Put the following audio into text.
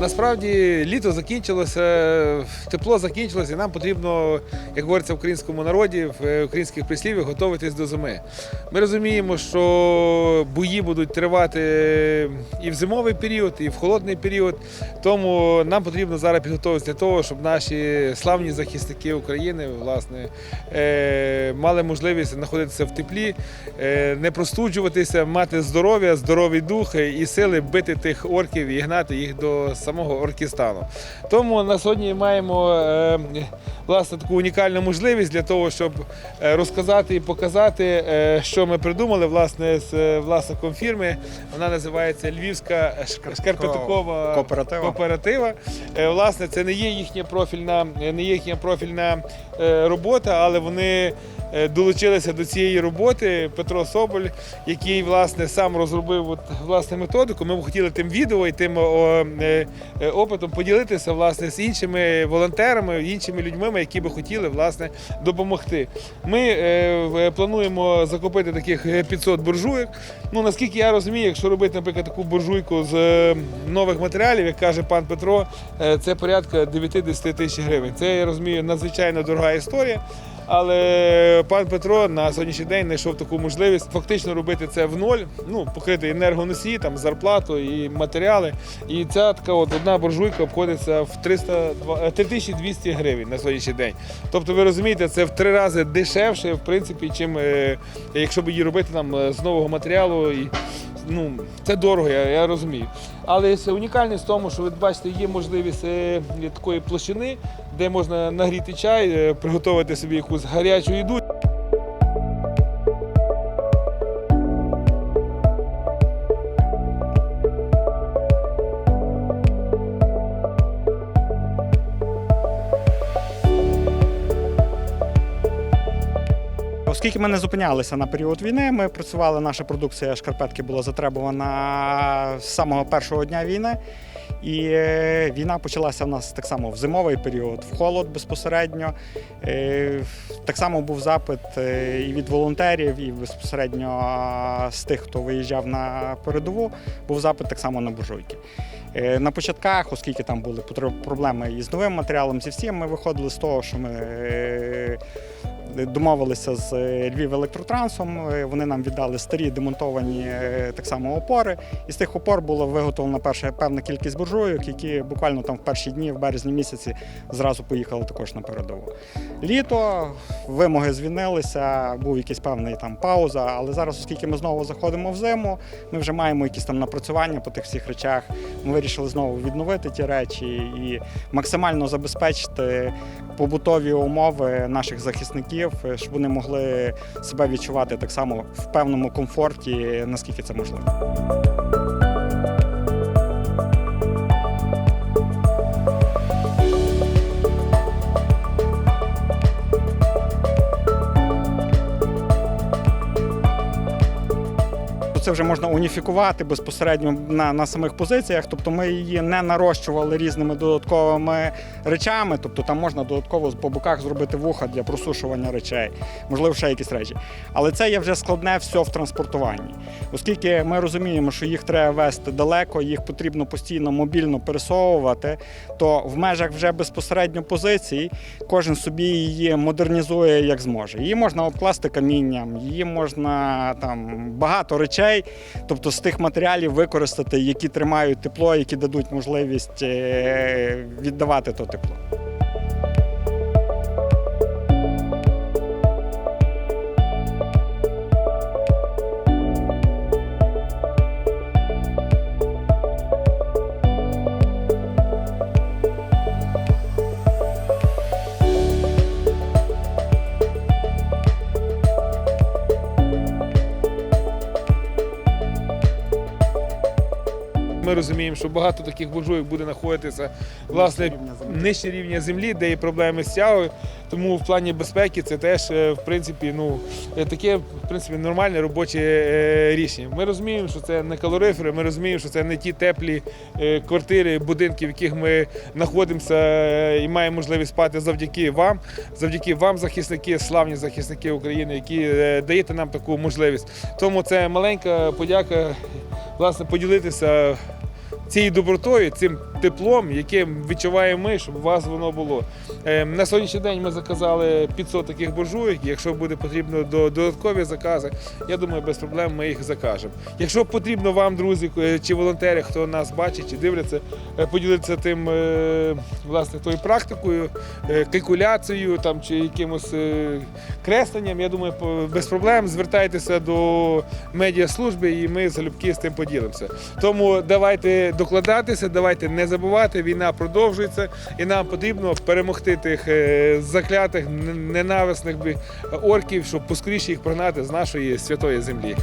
Насправді літо закінчилося, тепло закінчилося, і нам потрібно, як говориться в українському народі, в е, українських прислів'ях, готуватись до зими. Ми розуміємо, що бої будуть тривати і в зимовий період, і в холодний період. Тому нам потрібно зараз підготуватися для того, щоб наші славні захисники України власне, е, мали можливість знаходитися в теплі, е, не простуджуватися, мати здоров'я, здоровий дух і сили бити тих орків і гнати їх до самого Оркістану. Тому на сьогодні маємо е, власне таку унікальну можливість для того, щоб е, розказати і показати, е, що ми придумали власне з власником фірми. Вона називається Львівська Шк- шкарпетокова Кооператива. кооператива. Власне, це не є їхня профільна, не є їхня профільна робота, але вони долучилися до цієї роботи. Петро Соболь, який власне сам розробив от, власне методику. Ми б хотіли тим відео і тим е, е, опитом поділитися власне з іншими волонтерами, іншими людьми, які би хотіли власне допомогти. Ми е, плануємо закупити таких е, 500 буржуйок. Ну наскільки я розумію, якщо робити, наприклад, таку буржуйку з е, нових матеріалів, як каже пан Петро, е, це порядка 9-10 тисяч гривень. Це я розумію надзвичайно дорога історія. Але пан Петро на сьогоднішній день знайшов таку можливість фактично робити це в ноль, ну покрити енергоносії, там зарплату і матеріали. І ця така от одна буржуйка обходиться в 300, 3200 гривень на сьогоднішній день. Тобто, ви розумієте, це в три рази дешевше, в принципі, чим е, якщо б її робити там е, з нового матеріалу. Ну, це дорого, я, я розумію. Але унікальність в тому, що ви бачите, є можливість е, такої площини, де можна нагріти чай, е, приготувати собі якусь гарячу їду. Оскільки ми не зупинялися на період війни, ми працювали, наша продукція шкарпетки була затребувана з самого першого дня війни. І е, війна почалася в нас так само в зимовий період, в холод безпосередньо. Е, Так само був запит е, і від волонтерів, і безпосередньо з тих, хто виїжджав на передову, був запит так само на буржуйки. На початках, оскільки там були проблеми із новим матеріалом, зі всім, ми виходили з того, що ми домовилися з Львів електротрансом. Вони нам віддали старі демонтовані так само опори. І з тих опор була виготовлена перша певна кількість буржуйок, які буквально там в перші дні, в березні місяці, зразу поїхали також на передову. Літо вимоги звільнилися, був якийсь певний там пауза. Але зараз, оскільки ми знову заходимо в зиму, ми вже маємо якісь там напрацювання по тих всіх речах. Ми вирішили знову відновити ті речі і максимально забезпечити побутові умови наших захисників, щоб вони могли себе відчувати так само в певному комфорті, наскільки це можливо. Це вже можна уніфікувати безпосередньо на, на самих позиціях. Тобто ми її не нарощували різними додатковими речами. Тобто там можна додатково по боках зробити вуха для просушування речей, можливо, ще якісь речі. Але це є вже складне все в транспортуванні. Оскільки ми розуміємо, що їх треба вести далеко, їх потрібно постійно мобільно пересовувати, то в межах вже безпосередньо позицій кожен собі її модернізує як зможе. Її можна обкласти камінням, її можна там багато речей, тобто з тих матеріалів використати, які тримають тепло, які дадуть можливість е, віддавати то тепло. Ми розуміємо, що багато таких буржуйок буде знаходитися власне нижче рівня землі, де є проблеми з тягою. Тому в плані безпеки це теж е, в принципі ну е, таке в принципі нормальне робоче е, рішення. Ми розуміємо, що це не калорифери, ми розуміємо, що це не ті теплі квартири, будинки, в яких ми знаходимося і маємо можливість спати завдяки вам, завдяки вам, захисники, славні захисники України, які даєте нам таку можливість. Тому це маленька подяка, власне, поділитися цією добротою, цим теплом, яке відчуваємо ми, щоб у вас воно було. Е, На сьогоднішній день ми заказали 500 таких буржуйок. Якщо буде потрібно до додаткові закази, я думаю, без проблем ми їх закажемо. Якщо потрібно вам, друзі, е, чи волонтери, хто нас бачить чи дивляться, е, поділитися тим е, власне тою практикою, калькуляцією там чи якимось кресленням, я думаю, без проблем звертайтеся до медіаслужби і ми залюбки з тим поділимося. Тому давайте докладатися, давайте не забувати. Війна продовжується, і нам потрібно перемогти тих е, заклятих ненависних орків, щоб поскоріше їх прогнати з нашої святої землі.